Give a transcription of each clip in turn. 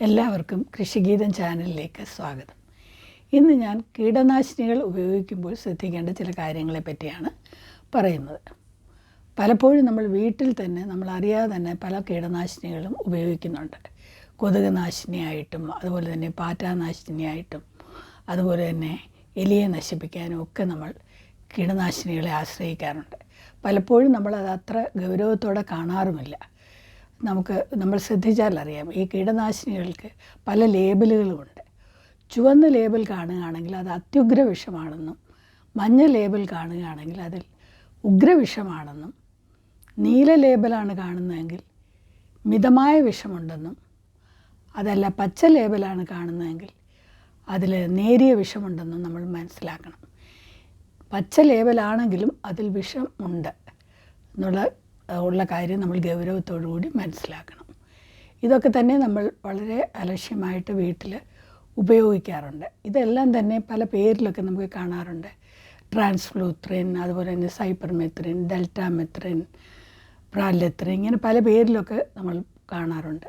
എല്ലാവർക്കും കൃഷിഗീതം ചാനലിലേക്ക് സ്വാഗതം. ഇന്ന് ഞാൻ കീടനാശിനികൾ ഉപയോഗിക്കുമ്പോൾ ശ്രദ്ധിക്കേണ്ട ചില കാര്യങ്ങളെ പറ്റിയാണ് പറയുന്നത്. പലപ്പോഴും നമ്മൾ വീട്ടിൽ തന്നെ നമ്മൾ അറിയാതെ തന്നെ പല കീടനാശിനികളും ഉപയോഗിക്കുന്നുണ്ട്. കൊതുക് നാശിനിയായിട്ടും അതുപോലെ തന്നെ പാറ്റാനാശിനിയായിട്ടും അതുപോലെ തന്നെ എലിയെ നശിപ്പിക്കാനും ഒക്കെ നമ്മൾ കീടനാശിനികളെ ആശ്രയിക്കാറുണ്ട്. പലപ്പോഴും നമ്മളത് അത്ര ഗൗരവത്തോടെ കാണാറുമില്ല. നമുക്ക് നമ്മൾ ശ്രദ്ധിച്ചാൽ അറിയാം ഈ കീടനാശിനികൾക്ക് പല ലേബലുകളുമുണ്ട് ചുവന്ന ലേബൽ കാണുകയാണെങ്കിൽ അത് അത്യുഗ്ര വിഷമാണെന്നും മഞ്ഞ ലേബൽ കാണുകയാണെങ്കിൽ അതിൽ ഉഗ്രവിഷമാണെന്നും നീല ലേബലാണ് കാണുന്നതെങ്കിൽ മിതമായ വിഷമുണ്ടെന്നും അതല്ല പച്ച ലേബലാണ് കാണുന്നതെങ്കിൽ അതിൽ നേരിയ വിഷമുണ്ടെന്നും നമ്മൾ മനസ്സിലാക്കണം. പച്ച ലേബലാണെങ്കിലും അതിൽ വിഷമുണ്ട് എന്നുള്ള ഉള്ള കാര്യം നമ്മൾ ഗൗരവത്തോടു കൂടി മനസ്സിലാക്കണം. ഇതൊക്കെ തന്നെ നമ്മൾ വളരെ അലക്ഷ്യമായിട്ട് വീട്ടിൽ ഉപയോഗിക്കാറുണ്ട്. ഇതെല്ലാം തന്നെ പല പേരിലൊക്കെ നമുക്ക് കാണാറുണ്ട്. ട്രാൻസ്ഫ്ലൂത്രിൻ അതുപോലെ തന്നെ സൈപ്പർമെത്രിൻ ഡെൽറ്റാമെത്രിൻ പ്രാലെത്രിൻ ഇങ്ങനെ പല പേരിലൊക്കെ നമ്മൾ കാണാറുണ്ട്.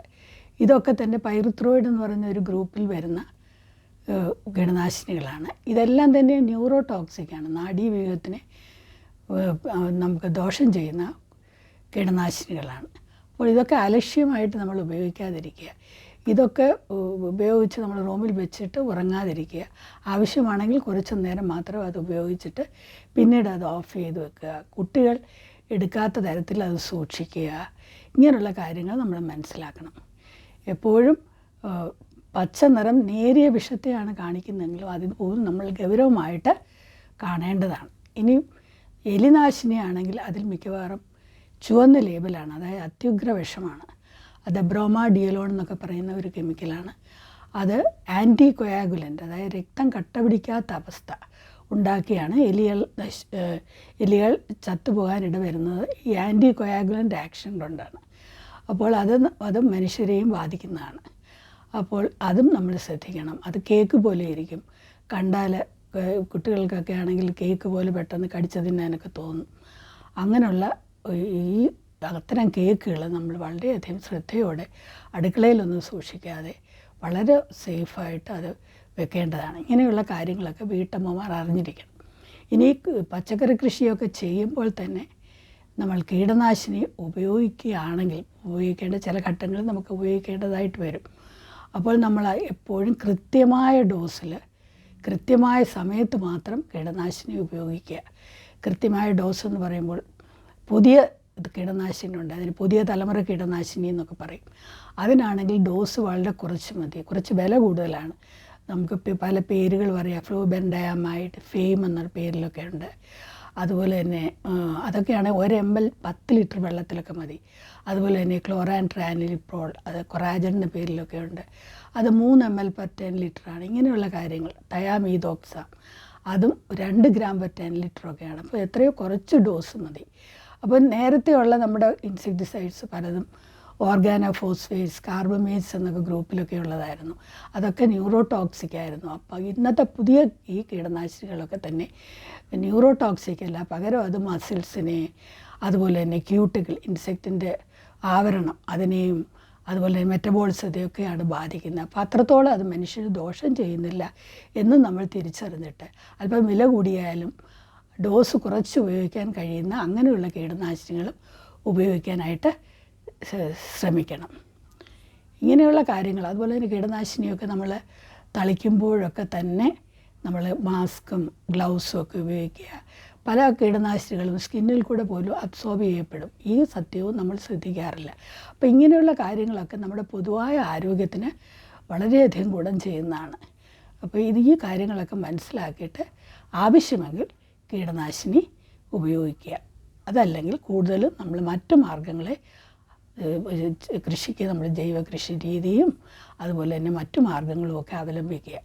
ഇതൊക്കെ തന്നെ പൈറുത്രോയിഡ് എന്ന് പറയുന്ന ഒരു ഗ്രൂപ്പിൽ വരുന്ന ഗണനാശിനികളാണ്. ഇതെല്ലാം തന്നെ ന്യൂറോ ടോക്സിക്കാണ് നാഡീവ്യൂഹത്തിനെ നമുക്ക് ദോഷം ചെയ്യുന്ന കീടനാശിനികളാണ്. അപ്പോൾ ഇതൊക്കെ അലക്ഷ്യമായിട്ട് നമ്മൾ ഉപയോഗിക്കാതിരിക്കുക. ഇതൊക്കെ ഉപയോഗിച്ച് നമ്മൾ റൂമിൽ വെച്ചിട്ട് ഉറങ്ങാതിരിക്കുക. ആവശ്യമാണെങ്കിൽ കുറച്ച് നേരം മാത്രം അത് ഉപയോഗിച്ചിട്ട് പിന്നീട് അത് ഓഫ് ചെയ്ത് വെക്കുക. കുട്ടികൾ എടുക്കാത്ത തരത്തിൽ അത് സൂക്ഷിക്കുക. ഇങ്ങനെയുള്ള കാര്യങ്ങൾ നമ്മൾ മനസ്സിലാക്കണം. എപ്പോഴും പച്ച നിറം നേരിയ വിഷത്തെയാണ് കാണിക്കുന്നതെങ്കിലും അതിന് പോലും നമ്മൾ ഗൗരവമായിട്ട് കാണേണ്ടതാണ്. ഇനി എലിനാശിനിയാണെങ്കിൽ അതിൽ മിക്കവാറും ചുവന്ന ലേബലാണ് അതായത് അത്യുഗ്ര വിഷമാണ്. അത് ബ്രോമാഡിയലോൺ എന്നൊക്കെ പറയുന്ന ഒരു കെമിക്കലാണ്. അത് ആന്റി കൊയാഗുലന്റ് അതായത് രക്തം കട്ട പിടിക്കാത്ത അവസ്ഥ ഉണ്ടാക്കിയാണ് എലികൾ എലികൾ ചത്തുപോകാനിട വരുന്നത് ഈ ആന്റി കൊയാഗുലന്റ് ആക്ഷൻ കൊണ്ടാണ്. അപ്പോൾ അത് അത് മനുഷ്യരെയും ബാധിക്കുന്നതാണ്. അപ്പോൾ അതും നമ്മൾ ശ്രദ്ധിക്കണം. അത് കേക്ക് പോലെ ഇരിക്കും. കണ്ടാൽ കുട്ടികൾക്കൊക്കെ ആണെങ്കിൽ കേക്ക് പോലെ പെട്ടെന്ന് കടിച്ചതിന് എനിക്ക് തോന്നും. അങ്ങനെയുള്ള ഈ അത്തരം കേക്കുകൾ നമ്മൾ വളരെയധികം ശ്രദ്ധയോടെ അടുക്കളയിലൊന്നും സൂക്ഷിക്കാതെ വളരെ സേഫായിട്ട് അത് വെക്കേണ്ടതാണ്. ഇങ്ങനെയുള്ള കാര്യങ്ങളൊക്കെ വീട്ടമ്മമാർ അറിഞ്ഞിരിക്കണം. ഇനി പച്ചക്കറി കൃഷിയൊക്കെ ചെയ്യുമ്പോൾ തന്നെ നമ്മൾ കീടനാശിനി ഉപയോഗിക്കുകയാണെങ്കിൽ ഉപയോഗിക്കേണ്ട ചില ഘട്ടങ്ങളിൽ നമുക്ക് ഉപയോഗിക്കേണ്ടതായിട്ട് വരും. അപ്പോൾ നമ്മൾ എപ്പോഴും കൃത്യമായ ഡോസിൽ കൃത്യമായ സമയത്ത് മാത്രം കീടനാശിനി ഉപയോഗിക്കുക. കൃത്യമായ ഡോസ് എന്ന് പറയുമ്പോൾ പുതിയ കീടനാശിനി ഉണ്ട്. അതിന് പുതിയ തലമുറ കീടനാശിനി എന്നൊക്കെ പറയും. അതിനാണെങ്കിൽ ഡോസ് വളരെ കുറച്ച് മതി. കുറച്ച് വില കൂടുതലാണ്. നമുക്ക് പല പേരുകൾ പറയാം. ഫ്ലൂബെൻഡയാമൈഡ് ഫെയിം എന്ന പേരിലൊക്കെ ഉണ്ട്. അതുപോലെ തന്നെ അതൊക്കെയാണ് ഒരു എം എൽ പത്ത് ലിറ്റർ വെള്ളത്തിലൊക്കെ മതി. അതുപോലെ തന്നെ ക്ലോറാൻ ട്രാനിലിപ്രോൾ അത് കൊറാജൻ എന്ന പേരിലൊക്കെ ഉണ്ട്. അത് മൂന്ന് എം എൽ പെർ ടെൻ ലിറ്ററാണ് ഇങ്ങനെയുള്ള കാര്യങ്ങൾ. തയാമീതോക്സ. അതും രണ്ട് ഗ്രാം പെർ ടെൻ ലിറ്ററൊക്കെയാണ് അപ്പോൾ എത്രയോ കുറച്ച് ഡോസ് മതി. അപ്പോൾ നേരത്തെയുള്ള നമ്മുടെ ഇൻസെക്ടിസൈഡ്സ് പലതും ഓർഗാനോ ഫോസ്ഫേറ്റ്സ് കാർബമേറ്റ്സ് എന്നൊക്കെ ഗ്രൂപ്പിലൊക്കെ ഉള്ളതായിരുന്നു. അതൊക്കെ ന്യൂറോ ടോക്സിക് ആയിരുന്നു. അപ്പോൾ ഇന്നത്തെ പുതിയ ഈ കീടനാശിനികളൊക്കെ തന്നെ ന്യൂറോ ടോക്സിക് അല്ല പകരം അത് മസിൽസിനെ അതുപോലെ തന്നെ ക്യൂട്ടുകൾ ഇൻസെക്റ്റിന്റെ ആവരണം അതിനെയും അതുപോലെ തന്നെ മെറ്റബോളിസത്തെയൊക്കെയാണ് ബാധിക്കുന്നത്. അപ്പോൾ അത്രത്തോളം അത് മനുഷ്യന് ദോഷം ചെയ്യുന്നില്ല എന്ന് നമ്മൾ തിരിച്ചറിഞ്ഞിട്ട്. അല്പം വില കൂടിയായാലും ഡോസ് കുറച്ച് ഉപയോഗിക്കാൻ കഴിയുന്ന അങ്ങനെയുള്ള കീടനാശിനികളും ഉപയോഗിക്കാനായിട്ട് ശ്ര- ശ്രമിക്കണം. ഇങ്ങനെയുള്ള കാര്യങ്ങൾ അതുപോലെ തന്നെ കീടനാശിനിയൊക്കെ നമ്മൾ തളിക്കുമ്പോഴൊക്കെ തന്നെ നമ്മൾ മാസ്കും ഗ്ലൗസും ഒക്കെ ഉപയോഗിക്കുക. പല കീടനാശിനികളും സ്കിന്നിൽ കൂടെ പോലും അബ്സോർബ് ചെയ്യപ്പെടും. ഈ സത്യവും നമ്മൾ ശ്രദ്ധിക്കാറില്ല. അപ്പോൾ ഇങ്ങനെയുള്ള കാര്യങ്ങളൊക്കെ നമ്മുടെ പൊതുവായ ആരോഗ്യത്തിന് വളരെയധികം ഗുണം ചെയ്യുന്നതാണ്. അപ്പോൾ ഇത് ഈ കാര്യങ്ങളൊക്കെ മനസ്സിലാക്കിയിട്ട് ആവശ്യമെങ്കിൽ കീടനാശിനി ഉപയോഗിക്കുക. അതല്ലെങ്കിൽ കൂടുതലും നമ്മൾ മറ്റു മാർഗങ്ങളെ കൃഷിക്ക് നമ്മൾ ജൈവ കൃഷി രീതിയും അതുപോലെ തന്നെ മറ്റു മാർഗങ്ങളുമൊക്കെ അവലംബിക്കുക.